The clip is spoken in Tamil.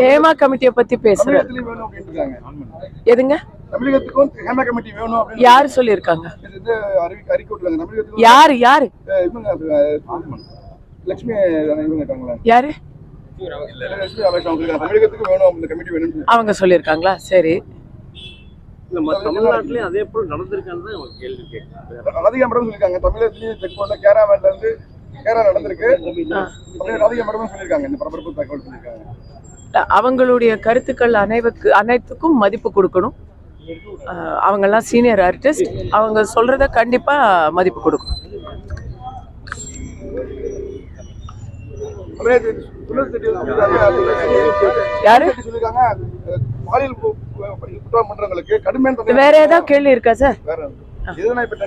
ஹேமா கமிட்டியை பத்தி பேசுற தமிழகத்திலயும் வேணும் அப்படின்னு இருக்காங்க. எதுங்க? தமிழகத்துக்கும் ஹேமா கமிட்டி வேணும் அப்படின்னு யாரு சொல்லியிருக்காங்க? இது வந்து அறிவிக்க அறிக்கை விட்டுருக்காங்க தமிழகத்துக்கு யாரு? யாரு? யாரு அவங்க சொல்லியிருக்காங்களா? சரி. மத்த தமிழ்நாட்டிலயும் அதே போல நடந்திருக்கான்னு தான் கேள்வி கேட்கிறேன் ராதிகா மேடம் சொல்லியிருக்காங்க தமிழகத்திலயும் செக் பண்ண கேராமேட்ல இருந்து கேரா நடந்திருக்கு ராதிகா மேடம் சொல்லியிருக்காங்க இந்த பரபரப்பு தகவல் சொல்லியிருக்காங்க அவங்களுடைய கருத்துக்கள் அனைவருக்கு அனைத்துக்கும் மதிப்பு கொடுக்கணும் அவங்கெல்லாம் சீனியர் ஆர்டிஸ்ட் அவங்க சொல்றத கண்டிப்பா மதிப்பு கொடுக்கணும் யாரு குற்றம் பண்றவங்களுக்கு கடுமையான வேற ஏதாவது கேள்வி இருக்கா சார் வேற இதுதான் இப்ப